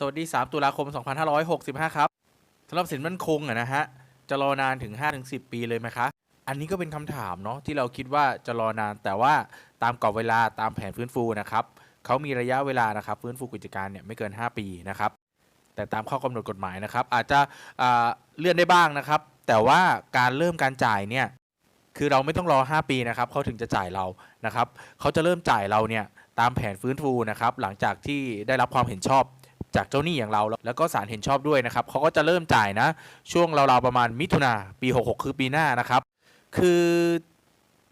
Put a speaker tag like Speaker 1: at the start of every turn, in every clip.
Speaker 1: สวัสดี 3 ตุลาคม 2565 ครับสำหรับสินมั่นคงอะนะฮะ จะรอนานถึง 5-10 ปีเลยไหมคะ อันนี้ก็เป็นคำถามเนาะที่เราคิดว่าจะรอนานแต่ว่าตามกรอบเวลาตามแผนฟื้นฟูนะครับเขามีระยะเวลานะครับฟื้นฟูกิจการเนี่ยไม่เกิน 5 ปีนะครับ แต่ตามข้อกำหนดกฎหมายนะครับ อาจจะเลื่อนได้บ้างนะครับ แต่ว่าการเริ่มการจ่ายเนี่ยคือเราไม่ต้องรอ 5 ปีนะครับเขาถึงจะจ่ายเรานะครับเขาจะเริ่มจ่ายเราเนี่ยตามแผนฟื้นฟูนะครับหลังจากที่ได้รับความเห็นชอบ จากเจ้าหนี้อย่างเรา แล้วก็ศาลเห็นชอบด้วยนะครับเขาก็จะเริ่มจ่ายนะ ช่วงราวๆประมาณมิถุนาปี 66 คือปีหน้านะครับ คือ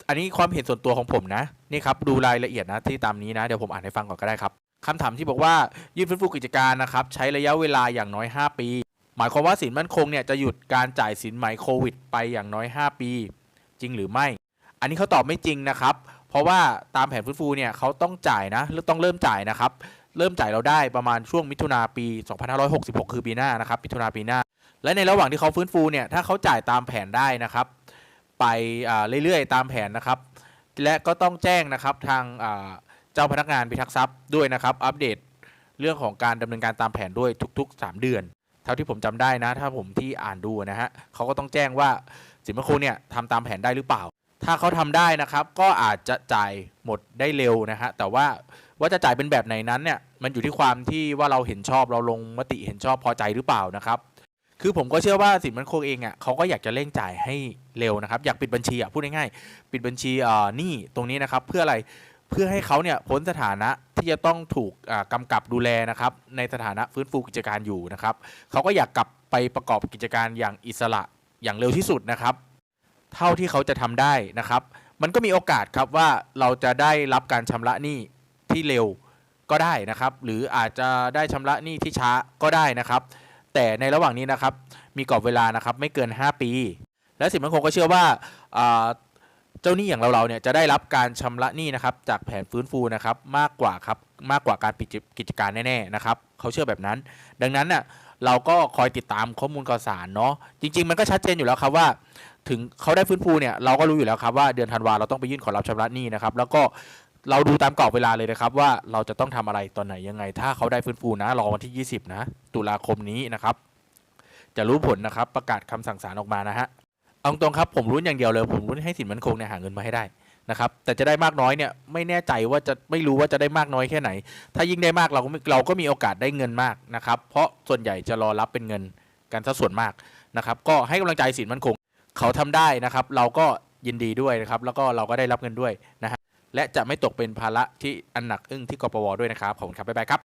Speaker 1: อันนี้ความเห็นส่วนตัวของผมนะนี่ครับดูรายละเอียดนะที่ตามนี้นะเดี๋ยวผมอ่านให้ฟังก่อนก็ได้ครับคำถามที่บอกว่ายื่นฟื้นฟูกิจการนะครับใช้ระยะเวลาอย่างน้อย 5 ปี หมายความว่าสินมั่นคงเนี่ยจะหยุดการจ่ายสินไหมโควิด ไปอย่างน้อย 5 ปี จริงหรือไม่ อันนี้เขาตอบไม่จริงนะครับ เพราะว่าตามแผนฟื้นฟูเนี่ยเขาต้องจ่ายนะต้องเริ่มจ่ายนะครับ เริ่มจ่ายเราได้ประมาณช่วงมิถุนาปี 2566 คือปีหน้านะครับมิถุนาปีหน้า และในระหว่างที่เขาฟื้นฟูเนี่ยถ้าเขาจ่ายตามแผนได้นะครับ ไปอ่าเรื่อยๆตามแผนนะครับ และก็ต้องแจ้งนะครับทางอ่าเจ้าพนักงานพิทักษ์ทรัพย์ด้วยนะครับอัปเดตเรื่องของการดำเนินการตามแผนด้วยทุก ๆ 3 เดือน เท่าที่ผมจำได้นะ ถ้าผมที่อ่านดูนะฮะเขาก็ต้องแจ้งว่าสินค้าคูเนี่ยทำตามแผนได้หรือเปล่า ถ้าเขาทำได้นะครับก็อาจจะจ่ายหมดได้เร็วนะฮะแต่ว่าว่าจะจ่ายเป็นแบบไหนนั้นเนี่ยมันอยู่ที่ความที่ว่าเราเห็นชอบเราลงมติเห็นชอบพอใจหรือเปล่านะครับ คือผมก็เชื่อว่าสินมันคงเองอะเขาก็อยากจะเร่งจ่ายให้เร็วนะครับ อยากปิดบัญชีอะพูดง่ายๆปิดบัญชีเอ่อนี้ตรงนี้นะครับเพื่ออะไรเพื่อให้เขาเนี่ยพ้นสถานะที่จะต้องถูกอ่ากำกับดูแลนะครับในสถานะฟื้นฟูกิจการอยู่นะครับเขาก็อยากกลับไปประกอบกิจการอย่างอิสระอย่างเร็วที่สุดนะครับ เท่าที่เขาจะทำได้นะครับ มันก็มีโอกาสครับว่าเราจะได้รับการชำระหนี้ที่เร็วก็ได้นะครับ หรืออาจจะได้ชำระหนี้ที่ช้าก็ได้นะครับ แต่ในระหว่างนี้นะครับ มีกรอบเวลานะครับไม่เกิน 5 ปี และสินมั่นคงก็เชื่อว่าเจ้าหนี้อย่างเราๆเนี่ยจะได้รับการชำระหนี้นะครับจากแผนฟื้นฟูนะครับมากกว่าครับมากกว่าการปิดกิจการแน่ๆนะครับเขาเชื่อแบบนั้น ดังนั้นน่ะ เราก็คอยติดตามข้อมูลข่าวสารเนาะจริง ๆ มันก็ชัดเจนอยู่แล้วครับว่า ถึงเขาได้ฟื้นฟูเนี่ยเราก็รู้อยู่แล้วครับว่าเดือนธันวาเราต้องไปยื่นขอรับชำระหนี้นะครับแล้วก็เราดูตามกรอบเวลาเลยนะครับ ว่าเราจะต้องทำอะไรตอนไหนยังไง ถ้าเขาได้ฟื้นฟูนะรอวันที่ 20 นะ ตุลาคมนี้นะครับ จะรู้ผลนะครับประกาศคำสั่งศาลออกมานะฮะเอาตรงครับผมรุ้นอย่างเดียวเลย ผมรุ้นให้สินมั่นคงเนี่ยหาเงินมาให้ได้ นะครับแต่จะได้มากน้อยเนี่ยไม่แน่ใจว่าจะไม่รู้ว่าจะได้มากน้อยแค่ไหน ถ้ายิ่งได้มากเราก็เราก็มีโอกาสได้เงินมากนะครับ เพราะส่วนใหญ่จะรอรับเป็นเงินกันซะส่วนมากนะครับ ก็ให้กำลังใจสินมั่นคง เขาทำได้นะครับ เราก็ยินดีด้วยนะครับ แล้วก็เราก็ได้รับเงินด้วยนะฮะและจะไม่ตกเป็นภาระที่อันหนักอึ้งที่กปวด้วยนะครับขอบคุณครับบ๊ายบายครับ